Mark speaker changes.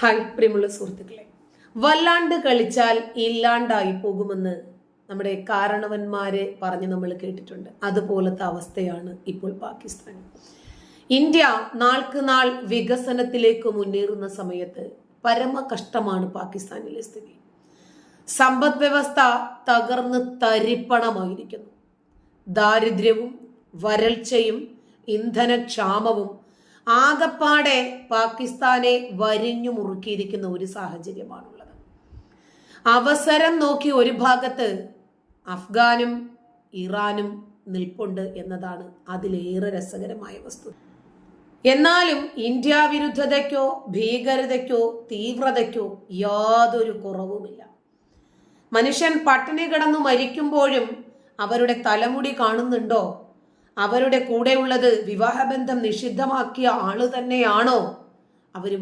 Speaker 1: Hi പ്രിയമുള്ള സുഹൃത്തുക്കളെ. വല്ലാണ്ട് കളിച്ചാൽ ഇല്ലാണ്ടായി പോകുമെന്ന് നമ്മുടെ കാരണവന്മാരെ പറഞ്ഞ് നമ്മൾ കേട്ടിട്ടുണ്ട്. അതുപോലത്തെ അവസ്ഥയാണ് ഇപ്പോൾ പാകിസ്ഥാൻ. ഇന്ത്യ നാൾക്ക് നാൾ വികസനത്തിലേക്ക് മുന്നേറുന്ന സമയത്ത് പരമ കഷ്ടമാണ് പാകിസ്ഥാനിലെ സ്ഥിതി. സമ്പദ് വ്യവസ്ഥ തകർന്ന് തരിപ്പണമായിരിക്കുന്നു. ദാരിദ്ര്യവും വരൾച്ചയും ഇന്ധനക്ഷാമവും ആകപ്പാടെ പാകിസ്ഥാനെ വരിഞ്ഞു മുറുക്കിയിരിക്കുന്ന ഒരു സാഹചര്യമാണുള്ളത്. അവസരം നോക്കി ഒരു ഭാഗത്ത് അഫ്ഗാനും ഇറാനും നിൽപ്പുണ്ട് എന്നതാണ് അതിലേറെ രസകരമായ വസ്തു. എന്നാലും ഇന്ത്യ വിരുദ്ധതയ്ക്കോ ഭീകരതയ്ക്കോ തീവ്രതയ്ക്കോ യാതൊരു കുറവുമില്ല. മനുഷ്യൻ പട്ടിണി കിടന്നു മരിക്കുമ്പോഴും അവരുടെ തലമുടി കാണുന്നുണ്ടോ? അവരുടെ കൂടെയുള്ളത് വിവാഹബന്ധം നിഷിദ്ധമാക്കിയ ആൾ തന്നെയാണോ? അവർ